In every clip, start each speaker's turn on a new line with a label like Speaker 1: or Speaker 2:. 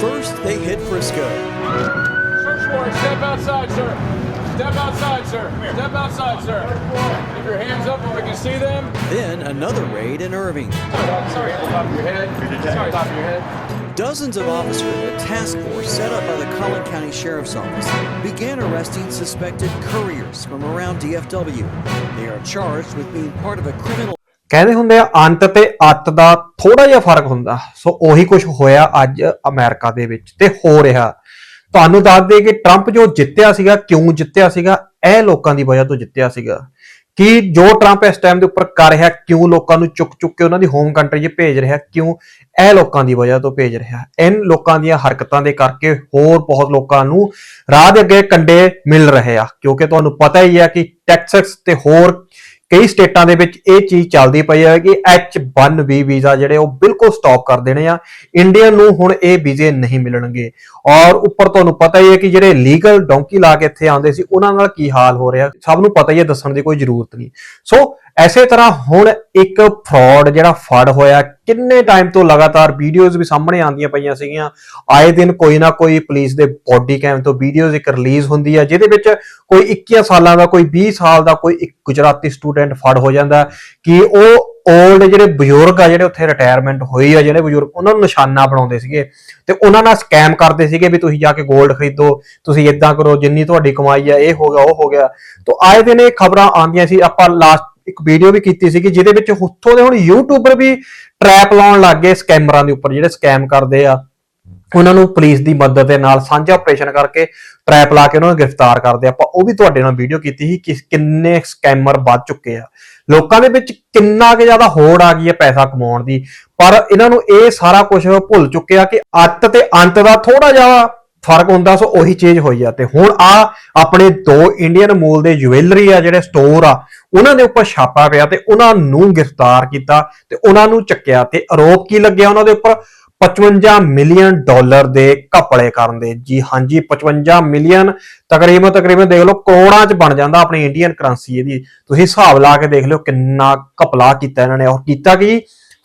Speaker 1: First, they hit Frisco.
Speaker 2: Search warrant, step outside, sir. Step outside, sir. Step outside, sir. Keep your hands up if we can see them.
Speaker 1: Then another raid in Irving.
Speaker 2: Sorry, top of your head. Sorry, top of your head.
Speaker 1: Dozens of officers, a task force set up by the Collin County Sheriff's Office, began arresting suspected couriers from around DFW. They are charged with being part of a criminal
Speaker 3: ਕਹਿੰਦੇ ਹੁੰਦੇ ਆ, ਅੰਤ ਤੇ ਅੱਤ ਦਾ ਥੋੜਾ ਜਿਹਾ ਫ਼ਰਕ ਹੁੰਦਾ। ਸੋ ਉਹੀ ਕੁਝ ਹੋਇਆ ਅੱਜ ਅਮਰੀਕਾ ਦੇ ਵਿੱਚ ਤੇ ਹੋ ਰਿਹਾ। ਤੁਹਾਨੂੰ ਦੱਸ ਦੇ ਕਿ ਟਰੰਪ ਜੋ ਜਿੱਤਿਆ ਸੀਗਾ, ਕਿਉਂ ਜਿੱਤਿਆ ਸੀਗਾ, ਇਹ ਲੋਕਾਂ ਦੀ ਵਜ੍ਹਾ ਤੋਂ ਜਿੱਤਿਆ ਸੀਗਾ। ਕਿ ਜੋ ਟਰੰਪ ਇਸ ਟਾਈਮ ਦੇ ਉੱਪਰ ਕਰ ਰਿਹਾ, ਕਿਉਂ ਲੋਕਾਂ ਨੂੰ ਚੁੱਕ ਚੁੱਕ ਕੇ ਉਹਨਾਂ ਦੀ ਹੋਮ ਕੰਟਰੀ 'ਚ ਭੇਜ ਰਿਹਾ, ਕਿਉਂ, ਇਹ ਲੋਕਾਂ ਦੀ ਵਜ੍ਹਾ ਤੋਂ ਭੇਜ ਰਿਹਾ। ਇਨ ਲੋਕਾਂ ਦੀਆਂ ਹਰਕਤਾਂ ਦੇ ਕਰਕੇ ਹੋਰ ਬਹੁਤ ਲੋਕਾਂ ਨੂੰ ਰਾਹ ਦੇ ਅੱਗੇ ਕੰਡੇ ਮਿਲ ਰਹੇ ਆ। ਕਿਉਂਕਿ ਤੁਹਾਨੂੰ ਪਤਾ ਹੀ ਹੈ ਕਿ ਟੈਕਸਸ ਤੇ ਹੋਰ ਕਈ ਸਟੇਟਾਂ ਦੇ ਵਿੱਚ ਇਹ ਚੀਜ਼ ਚੱਲਦੀ ਪਈ ਹੈ ਕਿ H1B ਵੀਜ਼ਾ ਜਿਹੜੇ ਉਹ ਬਿਲਕੁਲ ਸਟਾਪ ਕਰ ਦੇਣੇ ਆ। ਇੰਡੀਅਨ ਨੂੰ ਹੁਣ ਇਹ ਵੀਜ਼ੇ ਨਹੀਂ ਮਿਲਣਗੇ। ਔਰ ਉੱਪਰ ਤੁਹਾਨੂੰ ਪਤਾ ਹੀ ਹੈ ਕਿ ਜਿਹੜੇ ਲੀਗਲ ਡੌਂਕੀ ਲਾ ਕੇ ਇੱਥੇ ਆਉਂਦੇ ਸੀ, ਉਹਨਾਂ ਨਾਲ ਕੀ ਹਾਲ ਹੋ ਰਿਹਾ? ਸਭ ਨੂੰ ਪਤਾ ਹੀ ਹੈ, ਦੱਸਣ ਦੀ ਕੋਈ ਜ਼ਰੂਰਤ ਨਹੀਂ। ਸੋ ਐਸੇ ਤਰ੍ਹਾਂ ਹੁਣ ਇੱਕ ਫਰਾਡ ਜਿਹੜਾ ਫੜ ਹੋਇਆ, ਕਿੰਨੇ ਟਾਈਮ ਤੋਂ ਲਗਾਤਾਰ ਵੀਡੀਓਜ਼ ਵੀ ਸਾਹਮਣੇ ਆਉਂਦੀਆਂ ਪਈਆਂ ਸੀਗੀਆਂ। ਆਏ ਦਿਨ ਕੋਈ ਨਾ ਕੋਈ ਪੁਲਿਸ ਦੇ ਬੋਡੀ ਕੈਮ ਤੋਂ ਵੀਡੀਓਜ਼ ਇੱਕ ਰਿਲੀਜ਼ ਹੁੰਦੀ ਹੈ ਜਿਹਦੇ ਵਿੱਚ ਕੋਈ 21 ਸਾਲਾਂ ਦਾ, ਕੋਈ 20 ਸਾਲ ਦਾ, ਕੋਈ ਇੱਕ ਗੁਜਰਾਤੀ ਸਟੂਡੈਂਟ ਫੜ ਹੋ ਜਾਂਦਾ। ਕਿ ਉਹ 올ਡ ਜਿਹੜੇ ਬਜ਼ੁਰਗ ਆ, ਜਿਹੜੇ ਉੱਥੇ ਰਿਟਾਇਰਮੈਂਟ ਹੋਈ ਆ, ਜਿਹੜੇ ਬਜ਼ੁਰਗ, ਉਹਨਾਂ ਨੂੰ ਨਿਸ਼ਾਨਾ ਬਣਾਉਂਦੇ ਸੀਗੇ। ਤੇ ਉਹਨਾਂ ਨਾਲ ਸਕੈਮ ਕਰਦੇ ਸੀਗੇ ਵੀ ਤੁਸੀਂ ਜਾ ਕੇ 골ਡ ਖਰੀਦੋ, ਤੁਸੀਂ ਇਦਾਂ ਕਰੋ, ਜਿੰਨੀ ਤੁਹਾਡੀ ਕਮਾਈ ਆ, ਇਹ ਹੋ ਗਿਆ, ਉਹ ਹੋ ਗਿਆ। ਤੋਂ ਆਏ ਦਿਨ ਇਹ ਖਬਰਾਂ ਆਉਂਦੀਆਂ ਸੀ, ਆਪਾਂ ਲਾਸਟ ਇੱਕ ਵੀਡੀਓ ਵੀ ਕੀਤੀ ਸੀਗੀ, ਜਿਹਦੇ ਵਿੱਚ ਉੱਥੋਂ ਦੇ ਹੁਣ ਯੂਟਿਊਬਰ ਵੀ ਟਰੈਪ ਲਾਉਣ ਲੱਗ ਗਏ ਸਕੈਮਰਾਂ ਦੇ ਉੱਪਰ, ਜਿਹੜੇ ਸਕੈਮ ਕਰਦੇ ਆ। ਉਹਨਾਂ ਨੂੰ ਪੁਲਿਸ ਦੀ ਮਦਦ ਦੇ ਨਾਲ ਸਾਂਝਾ ਆਪਰੇਸ਼ਨ ਕਰਕੇ ਟਰੈਪ ਲਾ ਕੇ ਉਹਨਾਂ ਨੂੰ ਗ੍ਰਿਫਤਾਰ ਕਰਦੇ ਆਪਾਂ ਉਹ ਵੀ ਤੁਹਾਡੇ ਨਾਲ ਵੀਡੀਓ ਕੀਤੀ ਸੀ ਕਿ ਕਿੰਨੇ ਸਕੈਮਰ ਵੱਧ ਚੁੱਕੇ ਆ। ਲੋਕਾਂ ਦੇ ਵਿੱਚ ਕਿੰਨਾ ਕੁ ਜ਼ਿਆਦਾ ਹੋੜ ਆ ਗਈ ਹੈ ਪੈਸਾ ਕਮਾਉਣ ਦੀ। ਪਰ ਇਹਨਾਂ ਨੂੰ ਇਹ ਸਾਰਾ ਕੁਝ ਭੁੱਲ ਚੁੱਕੇ ਆ ਕਿ ਅੱਤ ਤੇ ਅੰਤ ਦਾ ਥੋੜਾ ਜਿਹਾ ਫ਼ਰਕ ਹੁੰਦਾ, ਸੋ ਉਹੀ ਚੀਜ਼ ਹੋਈ ਆ। ਤੇ ਹੁਣ ਆ ਆਪਣੇ ਦੋ ਇੰਡੀਅਨ ਮੂਲ ਦੇ ਜੁਐਲਰੀ ਆ ਜਿਹੜੇ ਸਟੋਰ ਆ ਉਹਨਾਂ ਦੇ ਉੱਪਰ ਛਾਪਾ ਪਿਆ ਤੇ ਉਹਨਾਂ ਨੂੰ ਗ੍ਰਿਫਤਾਰ ਕੀਤਾ ਤੇ ਉਹਨਾਂ ਨੂੰ ਚੱਕਿਆ ਤੇ ਆਰੋਪ ਕੀ ਲੱਗਿਆ ਉਹਨਾਂ ਦੇ ਉੱਪਰ? 55 ਮਿਲੀਅਨ ਡਾਲਰ ਦੇ ਘਪਲੇ ਕਰਨ ਦੇ। ਜੀ ਹਾਂਜੀ 55 ਮਿਲੀਅਨ ਤਕਰੀਬਨ ਤਕਰੀਬਨ ਦੇਖ ਲਓ, ਕਰੋੜਾਂ ਚ ਬਣ ਜਾਂਦਾ ਆਪਣੀ ਇੰਡੀਅਨ ਕਰੰਸੀ ਇਹਦੀ। ਤੁਸੀਂ ਹਿਸਾਬ ਲਾ ਕੇ ਦੇਖ ਲਿਓ ਕਿੰਨਾ ਘਪਲਾ ਕੀਤਾ ਇਹਨਾਂ ਨੇ। ਔਰ ਕੀਤਾ ਕੀ?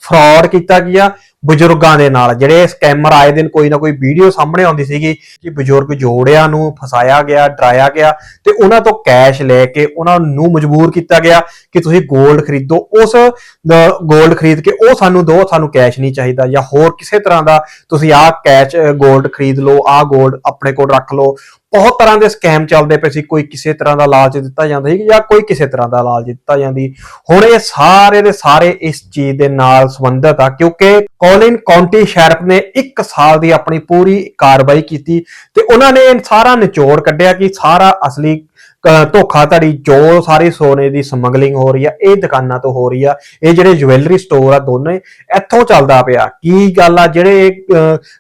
Speaker 3: ਫਰਾਡ ਕੀਤਾ ਗਿਆ ਬਜ਼ੁਰਗਾਂ ਦੇ ਨਾਲ। ਜਿਹੜੇ ਸਕੈਮਰ ਆਏ ਦਿਨ ਕੋਈ ਨਾ ਕੋਈ ਵੀਡੀਓ ਸਾਹਮਣੇ ਆਉਂਦੀ ਸੀਗੀ ਕਿ ਬਜ਼ੁਰਗ ਜੋੜਿਆਂ ਨੂੰ ਫਸਾਇਆ ਗਿਆ, ਡਰਾਇਆ ਗਿਆ ਤੇ ਉਹਨਾਂ ਤੋਂ ਕੈਸ਼ ਲੈ ਕੇ ਉਹਨਾਂ ਨੂੰ ਮਜਬੂਰ ਕੀਤਾ ਗਿਆ ਕਿ ਤੁਸੀਂ 골ਡ ਖਰੀਦੋ। ਉਸ 골ਡ ਖਰੀਦ ਕੇ ਉਹ ਸਾਨੂੰ ਦੋ, ਸਾਨੂੰ ਕੈਸ਼ ਨਹੀਂ ਚਾਹੀਦਾ ਜਾਂ ਹੋਰ ਕਿਸੇ ਤਰ੍ਹਾਂ ਦਾ ਤੁਸੀਂ ਆਹ ਕੈਸ਼ 골ਡ ਖਰੀਦ ਲਓ, ਆਹ 골ਡ ਆਪਣੇ ਕੋਲ ਰੱਖ ਲਓ। ਬਹੁਤ ਤਰ੍ਹਾਂ ਦੇ ਸਕੈਮ ਚੱਲਦੇ ਪਏ ਸੀ। ਕੋਈ ਕਿਸੇ ਤਰ੍ਹਾਂ ਦਾ ਲਾਲਚ ਦਿੱਤਾ ਜਾਂਦਾ ਸੀ ਜਾਂ ਕੋਈ ਕਿਸੇ ਤਰ੍ਹਾਂ ਦਾ ਲਾਲਚ ਦਿੱਤਾ ਜਾਂਦੀ। ਹੁਣ ਇਹ ਸਾਰੇ ਦੇ ਸਾਰੇ ਇਸ ਚੀਜ਼ ਦੇ ਨਾਲ ਸੰਬੰਧਿਤ ਆ ਕਿਉਂਕਿ ਕੋਲਿਨ ਕਾਉਂਟੀ ਸ਼ੈਰਿਫ ਨੇ 1 ਸਾਲ ਦੀ ਆਪਣੀ ਪੂਰੀ ਕਾਰਵਾਈ ਕੀਤੀ ਤੇ ਉਹਨਾਂ ਨੇ ਸਾਰਾ ਨਿਚੋੜ ਕੱਢਿਆ ਕਿ ਸਾਰਾ ਅਸਲੀ ਅਹ ਧੋਖਾਧੜੀ ਜੋ ਸਾਰੇ ਸੋਨੇ ਦੀ ਸਮਗਲਿੰਗ ਹੋ ਰਹੀ ਆ ਇਹ ਦੁਕਾਨਾਂ ਤੋਂ ਹੋ ਰਹੀ ਆ। ਇਹ ਜਿਹੜੇ ਜੁਐਲਰੀ ਸਟੋਰ ਆ ਦੋਨੇ ਇੱਥੋਂ ਚੱਲਦਾ ਪਿਆ। ਕੀ ਗੱਲ ਆ ਜਿਹੜੇ ਇਹ,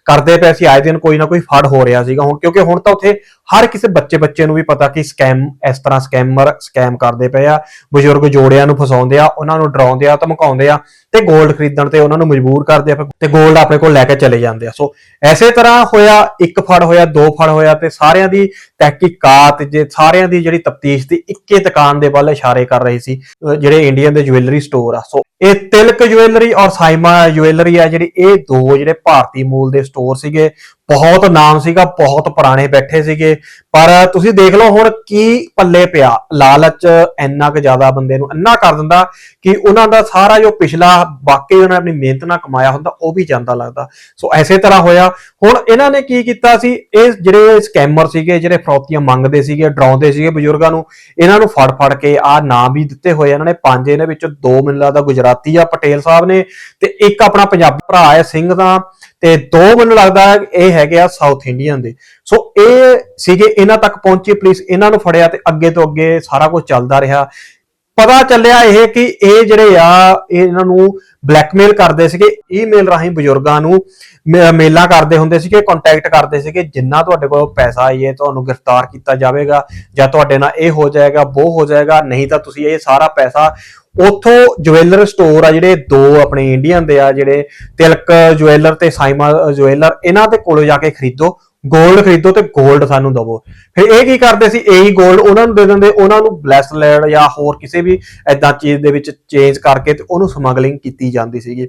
Speaker 3: ਕਰਦੇ ਪਏ ਸੀ ਆਏ ਦਿਨ ਕੋਈ ਨਾ ਕੋਈ ਫੜ ਹੋ ਰਿਹਾ ਸੀਗਾ। ਹੁਣ ਕਿਉਂਕਿ ਹੁਣ ਤਾਂ ਉੱਥੇ ਹਰ ਕਿਸੇ ਬੱਚੇ ਬੱਚੇ ਨੂੰ ਵੀ ਪਤਾ ਕਿ ਸਕੈਮ ਇਸ ਤਰ੍ਹਾਂ ਸਕੈਮਰ ਸਕੈਮ ਕਰਦੇ ਪਏ ਆ, ਬਜ਼ੁਰਗ ਜੋੜਿਆਂ ਨੂੰ ਫਸਾਉਂਦੇ ਆ, ਉਹਨਾਂ ਨੂੰ ਡਰਾਉਂਦੇ ਆ, ਧਮਕਾਉਂਦੇ ਆ ਤੇ 골ਡ ਖਰੀਦਣ ਤੇ ਉਹਨਾਂ ਨੂੰ ਮਜਬੂਰ ਕਰਦੇ ਆ, ਤੇ 골ਡ ਆਪਣੇ ਕੋਲ ਲੈ ਕੇ ਚਲੇ ਜਾਂਦੇ ਆ। ਸੋ ਐਸੇ ਤਰ੍ਹਾਂ ਹੋਇਆ, ਇੱਕ ਫੜ ਹੋਇਆ, ਦੋ ਫੜ ਹੋਇਆ ਤੇ ਸਾਰਿਆਂ ਦੀ ਤਹਿਕੀਕਾਤ, ਜੇ ਸਾਰਿਆਂ ਦੀ ਜਿਹੜੀ ਤਫਤੀਸ਼ ਦੀ ਇੱਕੇ ਦੁਕਾਨ ਦੇ ਵੱਲ ਇਸ਼ਾਰੇ ਕਰ ਰਹੀ ਸੀ ਜਿਹੜੇ ਇੰਡੀਅਨ ਦੇ ਜੁਐਲਰੀ ਸਟੋਰ ਆ। ਸੋ ਇਹ ਤਿਲਕ ਜੁਐਲਰੀ ਔਰ ਸਾਈਮਾ ਜੁਐਲਰੀ ਆ, ਜਿਹੜੀ ਇਹ ਦੋ ਜਿਹੜੇ ਭਾਰਤੀ ਮੂਲ ਦੇ ਸਟੋਰ ਸੀਗੇ ਬਹੁਤ ਨਾਮ ਸੀਗਾ, ਬਹੁਤ ਪੁਰਾਣੇ ਬੈਠੇ ਸੀਗੇ। ਪਰ ਤੁਸੀਂ ਦੇਖ ਲਓ ਹੁਣ ਕੀ ਪੱਲੇ ਪਿਆ। ਲਾਲਚ ਇੰਨਾ ਕੁ ਜ਼ਿਆਦਾ ਬੰਦੇ ਨੂੰ ਇੰਨਾ ਕਰ ਦਿੰਦਾ ਕਿ ਉਹਨਾਂ ਦਾ ਸਾਰਾ ਜੋ ਪਿਛਲਾ ਵਾਕਈ ਉਹਨਾਂ ਨੇ ਆਪਣੀ ਮਿਹਨਤ ਨਾਲ ਕਮਾਇਆ ਹੁੰਦਾ, ਉਹ ਵੀ ਜਾਂਦਾ ਲੱਗਦਾ। ਸੋ ਐਸੇ ਤਰ੍ਹਾਂ ਹੋਇਆ। ਹੁਣ ਇਹਨਾਂ ਨੇ ਕੀ ਕੀਤਾ ਸੀ? ਇਹ ਜਿਹੜੇ ਸਕੈਮਰ ਸੀਗੇ, ਜਿਹੜੇ ਫਰੌਤੀਆਂ ਮੰਗਦੇ ਸੀਗੇ, ਡਰਾਉਂਦੇ ਸੀਗੇ ਬਜ਼ੁਰਗਾਂ ਨੂੰ, ਇਹਨਾਂ ਨੂੰ ਫੜ ਫੜ ਕੇ ਆ ਨਾਮ ਵੀ ਦਿੱਤੇ ਹੋਏ ਇਹਨਾਂ ਨੇ ਪੰਜ ਇਹਨਾਂ ਵਿੱਚੋਂ ਦੋ ਮੈਨੂੰ ਲੱਗਦਾ ਗੁਜਰਾਤੀ ਆ, ਪਟੇਲ ਸਾਹਿਬ ਨੇ ਤੇ ਇੱਕ ਆਪਣਾ ਪੰਜਾਬੀ ਭਰਾ ਹੈ ਸਿੰਘ ਦਾ। ਤੇ ਦੋ ਮੈਨੂੰ ਲੱਗਦਾ ਇਹ ਹੈਗੇ ਆ ਸਾਊਥ ਇੰਡੀਅਨ ਦੇ। ਸੋ ਇਹ ਸੀਗੇ, ਇਹਨਾਂ ਤੱਕ ਪਹੁੰਚੀ ਪੁਲਿਸ ਇਹਨਾਂ ਨੂੰ ਫੜਿਆ ਤੇ ਅੱਗੇ ਤੋਂ ਅੱਗੇ ਸਾਰਾ ਕੁਝ ਚੱਲਦਾ ਰਿਹਾ। ਪਤਾ ਚੱਲਿਆ ਇਹ ਕਿ ਇਹ ਜਿਹੜੇ ਆ, ਇਹ ਇਹਨਾਂ ਨੂੰ ਬਲੈਕਮੇਲ ਕਰਦੇ ਸੀਗੇ। ਈਮੇਲ ਰਾਹੀਂ ਬਜ਼ੁਰਗਾਂ ਨੂੰ ਮੇਲਾਂ ਕਰਦੇ ਹੁੰਦੇ ਸੀਗੇ ਕੰਟੈਕਟ ਕਰਦੇ ਸੀਗੇ, ਜਿੰਨਾ ਤੁਹਾਡੇ ਕੋਲ ਪੈਸਾ ਆਈਏ ਤੁਹਾਨੂੰ ਗ੍ਰਿਫਤਾਰ ਕੀਤਾ ਜਾਵੇਗਾ ਜਾਂ ਤੁਹਾਡੇ ਨਾਲ ਇਹ ਹੋ ਜਾਏਗਾ ਉਹ ਹੋ ਜਾਏਗਾ, ਨਹੀਂ ਤਾਂ ਤੁਸੀਂ ਇਹ ਸਾਰਾ ਪੈਸਾ ਉਥੋਂ ਜੁਐਲਰ ਸਟੋਰ ਆ ਜਿਹੜੇ ਦੋ ਆਪਣੇ ਇੰਡੀਅਨ ਦੇ ਆ, ਜਿਹੜੇ ਤਿਲਕ ਜੁਐਲਰ ਤੇ ਸਾਈਮਾ ਜੁਐਲਰ ਇਹਨਾਂ ਦੇ ਕੋਲੋਂ ਜਾ ਕੇ ਖਰੀਦੋ। ਗੋਲਡ ਖਰੀਦੋ ਤੇ ਗੋਲਡ ਸਾਨੂੰ ਦਿਵੋ। ਫਿਰ ਇਹ ਕੀ ਕਰਦੇ ਸੀ? ਇਹੀ ਗੋਲਡ ਉਹਨਾਂ ਨੂੰ ਦੇ ਦਿੰਦੇ, ਉਹਨਾਂ ਨੂੰ ਬਲੈਸ ਲੈਣ ਜਾਂ ਹੋਰ ਕਿਸੇ ਵੀ ਐਦਾਂ ਚੀਜ਼ ਦੇ ਵਿੱਚ ਚੇਂਜ ਕਰਕੇ ਤੇ ਉਹਨੂੰ ਸਮਗਲਿੰਗ ਕੀਤੀ ਜਾਂਦੀ ਸੀਗੀ।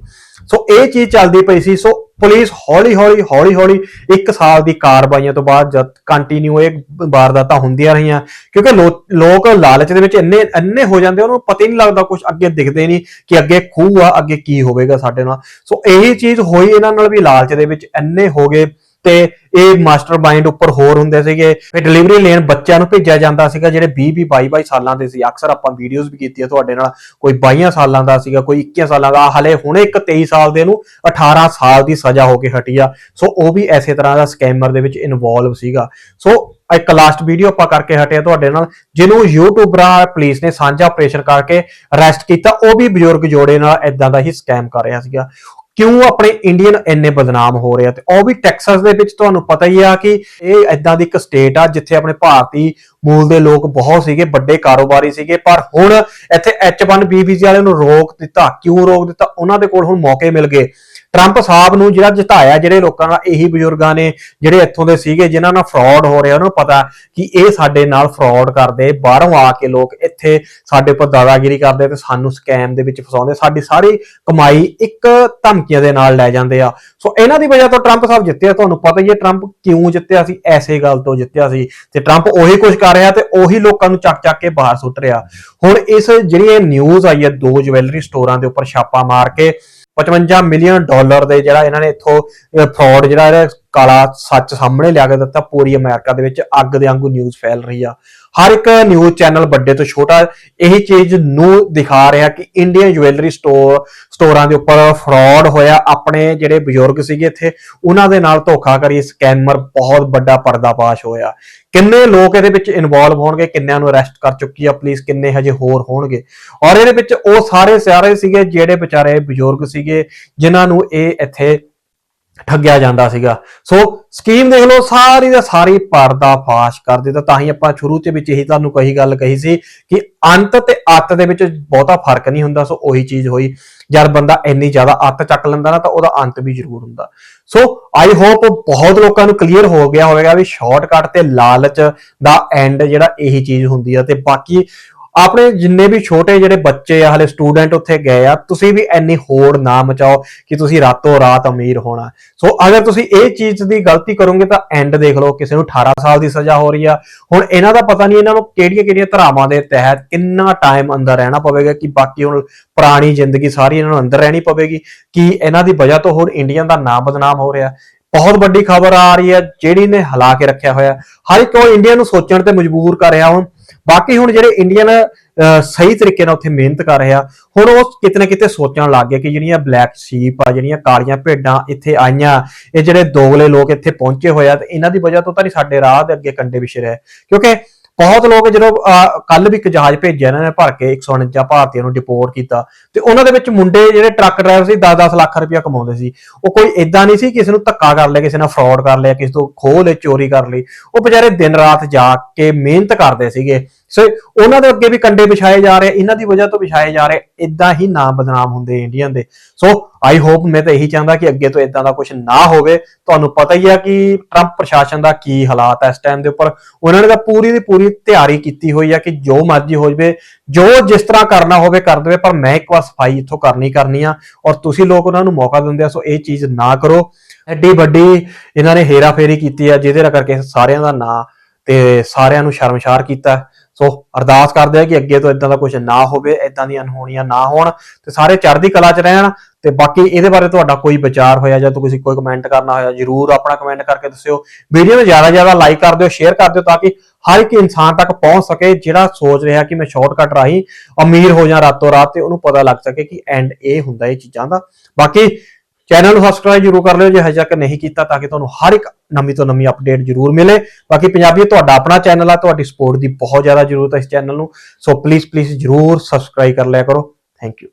Speaker 3: ਸੋ ਇਹ ਚੀਜ਼ ਚੱਲਦੀ ਪਈ ਸੀ। ਸੋ ਪੁਲਿਸ ਹੌਲੀ-ਹੌਲੀ ਹੌਲੀ-ਹੌਲੀ ਇੱਕ ਸਾਲ ਦੀ ਕਾਰਵਾਈਆਂ ਤੋਂ ਬਾਅਦ ਜਦ ਕੰਟੀਨਿਊ ਇਹ ਵਾਰਦਾਤਾਂ ਹੁੰਦੀਆਂ ਰਹੀਆਂ, ਕਿਉਂਕਿ ਲੋਕ ਲਾਲਚ ਦੇ ਵਿੱਚ ਇੰਨੇ ਇੰਨੇ ਹੋ ਜਾਂਦੇ ਉਹਨਾਂ ਨੂੰ ਪਤਾ ਹੀ ਨਹੀਂ ਲੱਗਦਾ ਕੁਝ ਅੱਗੇ ਦਿਖਦੇ ਨਹੀਂ ਕਿ ਅੱਗੇ ਖੂਹ ਆ, ਅੱਗੇ ਕੀ ਹੋਵੇਗਾ ਸਾਡੇ ਨਾਲ। ਸੋ ਇਹੀ ਚੀਜ਼ ਹੋਈ ਇਹਨਾਂ ਨਾਲ ਵੀ ਲਾਲਚ ਦੇ ਵਿੱਚ, ਇੰਨੇ ਹੋ ਗਏ। ਤੇ ਇਹ ਮਾਸਟਰ ਉੱਪਰ ਹੋਰ ਹੁੰਦੇ ਸੀਗੇ। ਫਿਰ ਡਿਲੀਵਰੀ ਲੈਣ ਬੱਚਿਆਂ ਨੂੰ ਭੇਜਿਆ ਜਾਂਦਾ ਸੀਗਾ, ਜਿਹੜੇ 20 20 22 22 ਸਾਲਾਂ ਦੇ ਸੀ। ਅਕਸਰ ਆਪਾਂ ਵੀਡੀਓਜ਼ ਵੀ ਕੀਤੀਆਂ ਤੁਹਾਡੇ ਨਾਲ, ਕੋਈ 22 ਸਾਲਾਂ ਦਾ ਸੀਗਾ, ਕੋਈ 21 ਸਾਲਾਂ ਦਾ। ਹਲੇ ਹੁਣੇ ਇੱਕ 23 ਸਾਲ ਦੇ ਨੂੰ 18 ਸਾਲ ਦੀ ਸਜ਼ਾ ਹੋ ਕੇ ਹਟੀ ਆ। ਸੋ ਉਹ ਵੀ ਐਸੇ ਤਰ੍ਹਾਂ ਦਾ ਸਕੈਮਰ ਦੇ ਵਿੱਚ ਇਨਵੋਲਵ ਸੀਗਾ। ਸੋ ਇੱਕ ਲਾਸਟ ਵੀਡੀਓ ਆਪਾਂ ਕਰਕੇ ਹਟਿਆ ਤੁਹਾਡੇ ਨਾਲ, ਜਿਹਨੂੰ ਯੂਟਿਊਬਰਾਂ ਪੁਲਿਸ ਨੇ ਸਾਂਝਾ ਆਪਰੇਸ਼ਨ ਕਰਕੇ ਅਰੈਸਟ ਕੀਤਾ। ਉਹ ਵੀ ਬਜ਼ੁਰਗ ਜੋੜੇ ਨਾਲ ਇਦਾਂ ਦਾ ਹੀ ਸਕੈਮ ਕਰ ਰਿਹਾ ਸੀਗਾ। ਕਿਉਂ ਆਪਣੇ ਇੰਡੀਅਨ ਇੰਨੇ ਬਦਨਾਮ ਹੋ ਰਹੇ ਆ? ਤੇ ਉਹ ਵੀ ਟੈਕਸਸ ਦੇ ਵਿੱਚ ਤੁਹਾਨੂੰ ਪਤਾ ਹੀ ਆ ਕਿ ਇਹ ਇਦਾਂ ਦੀ ਇੱਕ ਸਟੇਟ ਆ ਜਿੱਥੇ ਆਪਣੇ ਭਾਰਤੀ ਮੂਲ ਦੇ ਲੋਕ ਬਹੁਤ ਸੀਗੇ, ਵੱਡੇ ਕਾਰੋਬਾਰੀ ਸੀਗੇ, ਪਰ ਹੁਣ ਇੱਥੇ H1B ਵੀਜ਼ੇ ਵਾਲਿਆਂ ਨੂੰ ਰੋਕ ਦਿੱਤਾ। ਕਿਉਂ ਰੋਕ ਦਿੱਤਾ? ਉਹਨਾਂ ਦੇ ਕੋਲ ਹੁਣ ਮੌਕੇ ਮਿਲ ਗਏ। ਟਰੰਪ ਸਾਹਿਬ ਨੂੰ ਜਿਹੜਾ ਜਿਤਾਇਆ, ਜਿਹੜੇ ਲੋਕਾਂ ਨਾਲ ਇਹੀ ਬਜ਼ੁਰਗਾਂ ਨੇ, ਜਿਹੜੇ ਇੱਥੋਂ ਦੇ ਸੀਗੇ, ਜਿਨ੍ਹਾਂ ਨਾਲ ਫਰਾਡ ਹੋ ਰਿਹਾ, ਉਹਨਾਂ ਨੂੰ ਪਤਾ ਕਿ ਇਹ ਸਾਡੇ ਨਾਲ ਫਰਾਡ ਕਰਦੇ, ਬਾਹਰੋਂ ਆ ਕੇ ਲੋਕ ਇੱਥੇ ਸਾਡੇ ਉੱਪਰ ਦਾਦਾਗਿਰੀ ਕਰਦੇ ਤੇ ਸਾਨੂੰ ਸਕੈਮ ਦੇ ਵਿੱਚ ਫਸਾਉਂਦੇ, ਸਾਡੀ ਸਾਰੀ ਕਮਾਈ ਇੱਕ ਧਮਕੀਆਂ ਦੇ ਨਾਲ ਲੈ ਜਾਂਦੇ ਆ। ਸੋ ਇਹਨਾਂ ਦੀ ਵਜ੍ਹਾ ਤੋਂ ਟਰੰਪ ਸਾਹਿਬ ਜਿੱਤਿਆ, ਤੁਹਾਨੂੰ ਪਤਾ ਹੀ ਹੈ ਟਰੰਪ ਕਿਉਂ ਜਿੱਤਿਆ ਸੀ, ਐਸੇ ਗੱਲ ਤੋਂ ਜਿੱਤਿਆ ਸੀ। ਤੇ ਟਰੰਪ ਉਹੀ ਕੁਝ ਕਰ ਰਿਹਾ ਤੇ ਉਹੀ ਲੋਕਾਂ ਨੂੰ ਚੱਕ ਚੱਕ ਕੇ ਬਾਹਰ ਸੁੱਟ ਰਿਹਾ। ਹੁਣ ਇਸ ਜਿਹੜੀ ਇਹ ਨਿਊਜ਼ ਆਈ ਹੈ, ਦੋ ਜਵੈਲਰੀ ਸਟੋਰਾਂ ਦੇ ਉੱਪਰ ਛਾਪਾ ਮਾਰ ਕੇ 55 ਮਿਲੀਅਨ ਡਾਲਰ ਦੇ ਜਿਹੜਾ ਇਹਨਾਂ ਨੇ ਇੱਥੋਂ ਫਰਾਡ ਜਿਹੜਾ ਇਹਦਾ ਕਾਲਾ ਸੱਚ ਸਾਹਮਣੇ ਲਿਆ ਕੇ ਦਿੱਤਾ, ਪੂਰੀ ਅਮਰੀਕਾ ਦੇ ਵਿੱਚ ਅੱਗ ਦੇ ਵਾਂਗੂ ਨਿਊਜ਼ ਫੈਲ ਰਹੀ ਆ। ਹਰ ਇੱਕ ਨਿਊਜ਼ ਚੈਨਲ ਵੱਡੇ ਤੋਂ ਛੋਟਾ ਇਹੀ ਚੀਜ਼ ਨੂੰ ਦਿਖਾ ਰਿਹਾ ਕਿ ਇੰਡੀਅਨ ਜੁਐਲਰੀ ਸਟੋਰ ਸਟੋਰਾਂ ਦੇ ਉੱਪਰ ਫਰਾਡ ਹੋਇਆ। ਆਪਣੇ ਜਿਹੜੇ ਬਜ਼ੁਰਗ ਸੀਗੇ ਇੱਥੇ, ਉਹਨਾਂ ਦੇ ਨਾਲ ਧੋਖਾ ਕਰੀ ਸਕੈਮਰ ਬਹੁਤ ਵੱਡਾ ਪਰਦਾਫਾਸ਼ ਹੋਇਆ। ਕਿੰਨੇ ਲੋਕ ਇਹਦੇ ਵਿੱਚ ਇਨਵੋਲਵ ਹੋਣਗੇ, ਕਿੰਨਿਆਂ ਨੂੰ ਅਰੈਸਟ ਕਰ ਚੁੱਕੀ ਆ ਪੁਲਿਸ ਕਿੰਨੇ ਹਜੇ ਹੋਰ ਹੋਣਗੇ? ਔਰ ਇਹਦੇ ਵਿੱਚ ਉਹ ਸਾਰੇ ਸਾਰੇ ਸੀਗੇ ਜਿਹੜੇ ਵਿਚਾਰੇ ਬਜ਼ੁਰਗ ਸੀਗੇ, ਜਿਨ੍ਹਾਂ ਨੂੰ ਇਹ ਇੱਥੇ ਠੱਗਿਆ ਜਾਂਦਾ ਸੀਗਾ। ਸੋ ਸਕੀਮ ਦੇਖ ਲਓ, ਸਾਰੀ ਦਾ ਸਾਰੀ ਪਰਦਾ ਫਾਸ਼ ਕਰ ਦਿੱਤਾ। ਤਾਂ ਹੀ ਆਪਾਂ ਸ਼ੁਰੂ ਚ ਵਿੱਚ ਇਹੀ ਤੁਹਾਨੂੰ ਕਹੀ ਗੱਲ ਕਹੀ ਸੀ ਕਿ ਅੰਤ ਤੇ ਅੱਤ ਦੇ ਵਿੱਚ ਬਹੁਤਾ ਫ਼ਰਕ ਨਹੀਂ ਹੁੰਦਾ। ਸੋ ਉਹੀ ਚੀਜ਼ ਹੋਈ। ਜਦ ਬੰਦਾ ਇੰਨੀ ਜ਼ਿਆਦਾ ਅੱਤ ਚੱਕ ਲੈਂਦਾ ਨਾ, ਤਾਂ ਉਹਦਾ ਅੰਤ ਵੀ ਜ਼ਰੂਰ ਹੁੰਦਾ। ਸੋ ਆਈ ਹੋਪ ਬਹੁਤ ਲੋਕਾਂ ਨੂੰ ਕਲੀਅਰ ਹੋ ਗਿਆ ਹੋਵੇਗਾ ਵੀ ਸ਼ਾਰਟਕਟ ਤੇ ਲਾਲਚ ਦਾ ਐਂਡ ਜਿਹੜਾ ਇਹੀ ਚੀਜ਼ ਹੁੰਦੀ ਆ। ਤੇ ਬਾਕੀ ਆਪਣੇ ਜਿੰਨੇ ਵੀ ਛੋਟੇ ਜਿਹੜੇ ਬੱਚੇ ਆ, ਹਲੇ ਸਟੂਡੈਂਟ ਉੱਥੇ ਗਏ ਆ, ਤੁਸੀਂ ਵੀ ਇੰਨੀ ਹੋੜ ਨਾ ਮਚਾਓ ਕਿ ਤੁਸੀਂ ਰਾਤੋਂ ਰਾਤ ਅਮੀਰ ਹੋਣਾ। ਸੋ ਅਗਰ ਤੁਸੀਂ ਇਹ ਚੀਜ਼ ਦੀ ਗਲਤੀ ਕਰੋਗੇ ਤਾਂ ਐਂਡ ਦੇਖ ਲਓ, ਕਿਸੇ ਨੂੰ 18 ਸਾਲ ਦੀ ਸਜ਼ਾ ਹੋ ਰਹੀ ਆ। ਹੁਣ ਇਹਨਾਂ ਦਾ ਪਤਾ ਨਹੀਂ ਇਹਨਾਂ ਨੂੰ ਕਿਹੜੀਆਂ ਕਿਹੜੀਆਂ ਧਰਾਵਾਂ ਦੇ ਤਹਿਤ ਕਿੰਨਾ ਟਾਈਮ ਅੰਦਰ ਰਹਿਣਾ ਪਵੇਗਾ, ਕਿ ਬਾਕੀ ਹੁਣ ਪੁਰਾਣੀ ਜ਼ਿੰਦਗੀ ਸਾਰੀ ਇਹਨਾਂ ਨੂੰ ਅੰਦਰ ਰਹਿਣੀ ਪਵੇਗੀ, ਕਿ ਇਹਨਾਂ ਦੀ ਵਜ੍ਹਾ ਤੋਂ ਹੁਣ ਇੰਡੀਆ ਦਾ ਨਾਮ ਬਦਨਾਮ ਹੋ ਰਿਹਾ। ਬਹੁਤ ਵੱਡੀ ਖਬਰ ਆ ਰਹੀ ਹੈ ਜਿਹੜੀ ਨੇ ਹਿਲਾ ਕੇ ਰੱਖਿਆ ਹੋਇਆ। ਹਰ ਇੱਕ ਉਹ ਇੰਡੀਆ ਨੂੰ ਸੋਚਣ ਤੇ ਮਜਬੂਰ ਕਰ ਰਿਹਾ ਹੁਣ। ਬਾਕੀ ਹੁਣ ਜਿਹੜੇ ਇੰਡੀਅਨ ਅਹ, ਸਹੀ ਤਰੀਕੇ ਨਾਲ ਉੱਥੇ ਮਿਹਨਤ ਕਰ ਰਿਹਾ ਹੁਣ ਉਹ ਕਿਤੇ ਨਾ ਕਿਤੇ ਸੋਚਣ ਲੱਗ ਗਏ ਕਿ ਜਿਹੜੀਆਂ ਬਲੈਕ ਸ਼ੀਪ ਆ ਜਿਹੜੀਆਂ ਕਾਲੀਆਂ ਭੇਡਾਂ ਇੱਥੇ ਆਈਆਂ ਇਹ ਜਿਹੜੇ ਦੋਗਲੇ ਲੋਕ ਇੱਥੇ ਪਹੁੰਚੇ ਹੋਏ ਆ ਤੇ ਇਹਨਾਂ ਦੀ ਵਜ੍ਹਾ ਤੋਂ ਤਾਂ ਨਹੀਂ ਸਾਡੇ ਰਾਹ ਦੇ ਅੱਗੇ ਕੰਡੇ ਵਿਛੇ ਰਹੇ। ਕਿਉਂਕਿ ਬਹੁਤ ਲੋਕ ਜਦੋਂ ਕੱਲ ਵੀ ਇੱਕ ਜਹਾਜ਼ ਭੇਜਿਆ ਇਹਨਾਂ ਨੇ ਭਰ ਕੇ 149 ਭਾਰਤੀਆਂ ਨੂੰ ਡਿਪੋਰਟ ਕੀਤਾ। ਤੇ ਉਹਨਾਂ ਦੇ ਵਿੱਚ ਮੁੰਡੇ ਜਿਹੜੇ ਟਰੱਕ ਡਰਾਈਵਰ ਸੀ 10-10 ਲੱਖ ਰੁਪਇਆ ਕਮਾਉਂਦੇ ਸੀ। ਉਹ ਕੋਈ ਇਦਾਂ ਨਹੀਂ ਸੀ ਕਿਸੇ ਨੂੰ ਧੱਕਾ ਕਰ ਲਿਆ, ਕਿਸੇ ਨਾਲ ਫਰਾਡ ਕਰ ਲਿਆ, ਕਿਸੇ ਤੋਂ ਖੋਹ ਲਏ ਚੋਰੀ ਕਰ ਲਈ। ਉਹ ਵਿਚਾਰੇ ਦਿਨ ਰਾਤ ਜਾ ਕੇ ਮਿਹਨਤ ਕਰਦੇ ਸੀਗੇ। ਸੋ ਉਹਨਾਂ ਦੇ ਅੱਗੇ ਵੀ ਕੰਡੇ ਵਿਛਾਏ ਜਾ ਰਹੇ ਇਹਨਾਂ ਦੀ ਵਜ੍ਹਾ ਤੋਂ ਵਿਛਾਏ ਜਾ ਰਹੇ ਇਦਾਂ ਹੀ ਨਾਮ ਬਦਨਾਮ ਹੁੰਦੇ ਇੰਡੀਅਨ ਦੇ। ਸੋ ਆਈ ਹੋਪ ਮੈਂ ਤਾਂ ਇਹੀ ਚਾਹੁੰਦਾ ਕਿ ਅੱਗੇ ਤੋਂ ਇਦਾਂ ਦਾ ਕੁਝ ਨਾ ਹੋਵੇ। ਤੁਹਾਨੂੰ ਪਤਾ ਹੀ ਆ ਕਿ ਟਰੰਪ ਪ੍ਰਸ਼ਾਸਨ ਦਾ ਕੀ ਹਾਲਾਤ ਹੈ ਇਸ ਟਾਈਮ ਦੇ ਉੱਪਰ। ਉਹਨਾਂ ਨੇ ਤਾਂ ਪੂਰੀ ਦੀ ਪੂਰੀ ਤਿਆਰੀ ਕੀਤੀ ਹੋਈ ਆ ਕਿ ਜੋ ਮਰਜ਼ੀ ਹੋ ਜਵੇ, ਜੋ ਜਿਸ ਤਰ੍ਹਾਂ ਕਰਨਾ ਹੋਵੇ ਕਰ ਦੇਵੇ, ਪਰ ਮੈਂ ਇੱਕ ਵਾਰ ਸਫ਼ਾਈ ਇੱਥੋਂ ਕਰਨੀ ਕਰਨੀ ਆ ਔਰ ਤੁਸੀਂ ਲੋਕ ਉਹਨਾਂ ਨੂੰ ਮੌਕਾ ਦਿੰਦੇ ਆ, ਸੋ ਇਹ ਚੀਜ਼ ਨਾ ਕਰੋ। ਐਡੀ ਵੱਡੀ ਇਹਨਾਂ ਨੇ ਹੇਰਾ ਫੇਰੀ ਕੀਤੀ ਆ, ਜਿਹਦੇ ਨਾਲ ਕਰਕੇ ਸਾਰਿਆਂ ਦਾ ਨਾਂ ਤੇ ਸਾਰਿਆਂ ਨੂੰ ਸ਼ਰਮਸ਼ਾਰ ਕੀਤਾ। ਸੋ ਅਰਦਾਸ ਕਰਦੇ ਆ ਕਿ ਅੱਗੇ ਤੋਂ ਇਦਾਂ ਦਾ ਕੁਝ ਨਾ ਹੋਵੇ ਇਦਾਂ ਦੀਆਂ ਅਨਹੋਣੀਆਂ ਨਾ ਹੋਣ ਤੇ ਸਾਰੇ ਚੜ੍ਹਦੀ ਕਲਾ 'ਚ ਰਹਿਣ ਤੇ ਬਾਕੀ ਇਹਦੇ ਬਾਰੇ ਤੁਹਾਡਾ ਕੋਈ ਵਿਚਾਰ ਹੋਇਆ ਜਾਂ ਤੁਸੀਂ ਕੋਈ ਕਮੈਂਟ ਕਰਨਾ ਹੋਇਆ ਜਰੂਰ ਆਪਣਾ ਕਮੈਂਟ ਕਰਕੇ ਦੱਸਿਓ। ਵੀਡੀਓ ਨੂੰ ਜ਼ਿਆਦਾ ਜ਼ਿਆਦਾ ਲਾਈਕ ਕਰ ਦਿਓ ਸ਼ੇਅਰ ਕਰ ਦਿਓ ਤਾਂ ਕਿ ਹਰ ਇੱਕ ਇਨਸਾਨ ਤੱਕ ਪਹੁੰਚ ਸਕੇ ਜਿਹੜਾ ਸੋਚ ਰਿਹਾ ਕਿ ਮੈਂ ਸ਼ਾਰਟਕਟ ਰਾਹੀਂ ਅਮੀਰ ਹੋ ਜਾਂ ਰਾਤੋਂ ਰਾਤ ਤੇ ਉਹਨੂੰ ਪਤਾ ਲੱਗ ਸਕੇ ਕਿ ਐਂਡ ਇਹ ਹੁੰਦਾ ਇਹ ਚੀਜ਼ਾਂ ਦਾ। ਬਾਕੀ ਚੈਨਲ ਨੂੰ ਸਬਸਕ੍ਰਾਈਬ ਜਰੂਰ ਕਰ ਲਿਓ ਜੇ ਹਜੇ ਤੱਕ ਨਹੀਂ ਕੀਤਾ ਤਾਂ ਕਿ ਤੁਹਾਨੂੰ ਹਰ ਇੱਕ ਨਵੀਂ ਤੋਂ ਨਵੀਂ ਅਪਡੇਟ ਜਰੂਰ ਮਿਲੇ। ਬਾਕੀ ਪੰਜਾਬੀ ਤੁਹਾਡਾ ਆਪਣਾ ਚੈਨਲ ਆ, ਤੁਹਾਡੀ ਸਪੋਰਟ ਦੀ ਬਹੁਤ ਜ਼ਿਆਦਾ ਜ਼ਰੂਰਤ ਹੈ ਇਸ ਚੈਨਲ ਨੂੰ। ਸੋ ਪਲੀਜ਼ ਪਲੀਜ਼ ਜਰੂਰ ਸਬਸਕ੍ਰਾਈਬ ਕਰ ਲਿਆ ਕਰੋ। Thank you